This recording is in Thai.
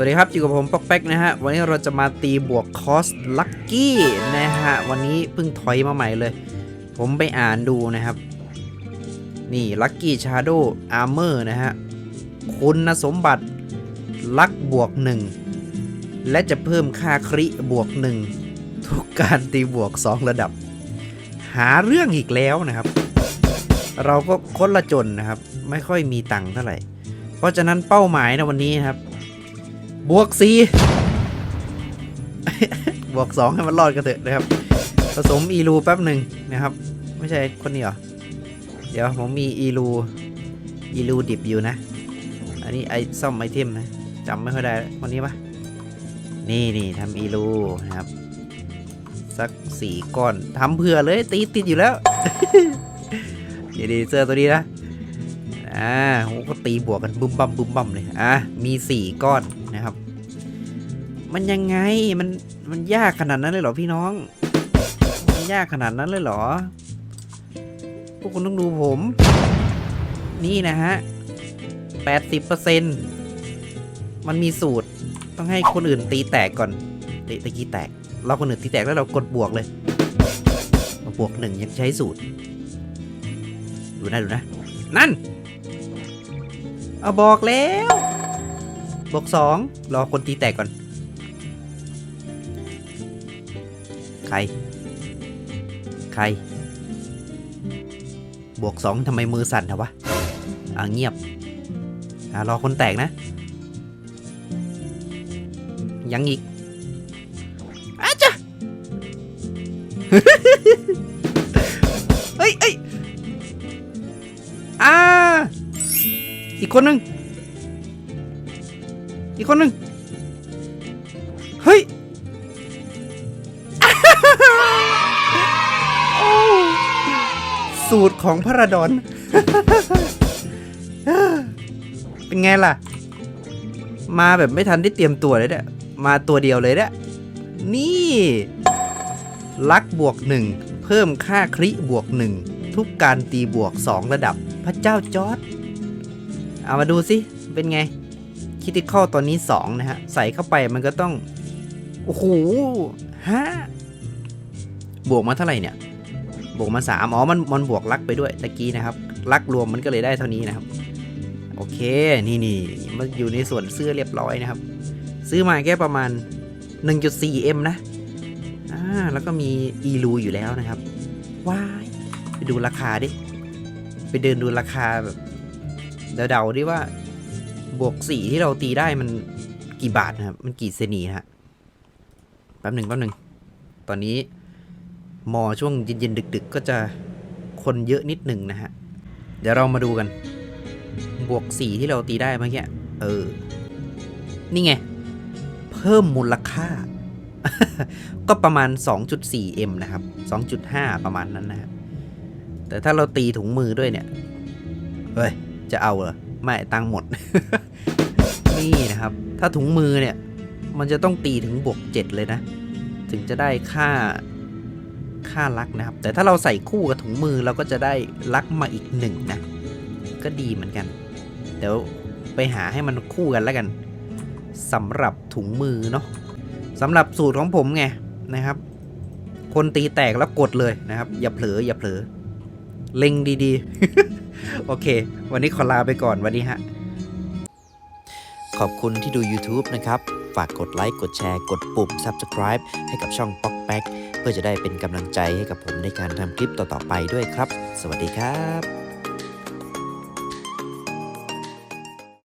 วัสดีครับอยู่กับผมป๊อกแป๊กนะฮะ วันนี้เราจะมาตีบวกคอสลักกี้นะฮะ วันนี้เพิ่งถอยมาใหม่เลย ผมไปอ่านดูนะครับ นี่ลักกี้ชาโดอาร์เมอร์นะฮะ คุณสมบัติลักบวกหนึ่งและจะเพิ่มค่าคริบวกหนึ่งทุกการตีบวก 2 ระดับ หาเรื่องอีกแล้วนะครับ เราก็คนละจนนะครับ ไม่ค่อยมีตังค์เท่าไหร่ เพราะฉะนั้นเป้าหมายในะวันนี้ครับ บวกสี่บวกสองให้มันรอดกันเถอะนะครับ ผสมอีลูแป๊บหนึ่งนะครับ ไม่ใช่คนนี้เหรอ เดี๋ยวผมมีอีลูอีลูดิบอยู่นะ อันนี้ไอซ่อมไอเทมนะจำไม่ค่อยได้คนนี้ปะนี่นี่ทำอีลูนะครับ สักสี่ก้อนทำเผื่อเลยตีติดอยู่แล้วเดี๋ยวดีเสื้อตัวนี้นะ อ่าโหก็ตีบวกกันบึ้มบั่มบึ้มบั่มเลย อะ มีสี่ก้อน มันยังไงมันมันยากขนาดนั้นเลยเหรอพี่น้อง มันยากขนาดนั้นเลยเหรอ พวกคุณต้องดูผม นี่นะฮะแปดสิบเปอร์เซ็นมันมีสูตรต้องให้คนอื่นตีแตกก่อนตีตะกี้แตก เราคนอื่นตีแตกแล้วเรากดบวกเลยมาบวกหนึ่งยังใช้สูตร ดูนะดูนะ นั่น เอาบอกแล้วบอกสองรอคนตีแตกก่อน ใคร ใคร บวกสองทำไมมือสั่นเถอะวะ อ่าเงียบ อ่ารอคนแตกนะ ยังอีกอาจ้ะเฮ้ยเฮ้ยอ่า อีกคนหนึ่งอีกคนหนึ่งเฮ้ย สูตรของพระรดอนเป็นไงล่ะ มาแบบไม่ทันได้เตรียมตัวเลยเนี่ยมาตัวเดียวเลยเนี่ยนี่ ลักบวกหนึ่งเพิ่มค่าคริบวกหนึ่งทุกการตีบวก 2 ระดับ พระเจ้าจอร์ดเอามาดูสิ เป็นไงคิติคอลตอนนี้ 2 นะฮะ ใส่เข้าไปมันก็ต้อง โอ้โหฮะบวกมาเท่าไหร่เนี่ย บวกมา3อ๋อมันมันบวกลักไปด้วยตะกี้นะครับ ลักรวมมันก็เลยได้เท่านี้นะครับ โอเคนี่นี่มันอยู่ในส่วนเสื้อเรียบร้อยนะครับ ซื้อมาแค่ประมาณ 1.4M นะอ่าแล้วก็มีอีลูอยู่แล้วนะครับว้ายไปดูราคาดิ ไปเดินดูราคาแบบเดาๆดิว่าบวกสี่ที่เราตีได้มันกี่บาทนะครับ มันกี่เซนีฮะแป๊บหนึ่งแป๊บหนึ่งตอนนี้ มอช่วงเย็นๆดึก ๆ ก็จะคนเยอะนิดหนึ่งนะฮะ เดี๋ยวเรามาดูกัน บวกสี่ที่เราตีได้เมื่อกี้เออ นี่ไง เพิ่มมูลค่า ก็ประมาณ 2.4M นะครับ 2.5 ประมาณนั้นนะฮะแต่ถ้าเราตีถุงมือด้วยเนี่ย เฮ้ย จะเอาเหรอ ไม่ตังหมด นี่นะครับ ถ้าถุงมือเนี่ย มันจะต้องตีถึงบวก 7 เลยนะ ถึงจะได้ค่า ค่าลักนะครับ แต่ถ้าเราใส่คู่กับถุงมือเราก็จะได้ลักมาอีกหนึ่งนะ ก็ดีเหมือนกัน เดี๋ยวไปหาให้มันคู่กันแล้วกันสำหรับถุงมือเนาะสำหรับสูตรของผมไงนะครับ คนตีแตกแล้วกดเลยนะครับ อย่าเผลออย่าเผลอเล็งดีๆ โอเค วันนี้ขอลาไปก่อนวันนี้ฮะ ขอบคุณที่ดู YouTube นะครับ ฝากกดไลค์ กดแชร์ กดปุ่ม Subscribe ให้กับช่อง p แป๊ก เพื่อจะได้เป็นกำลังใจให้กับผมในการทำคลิปต่อๆไปด้วยครับ สวัสดีครับ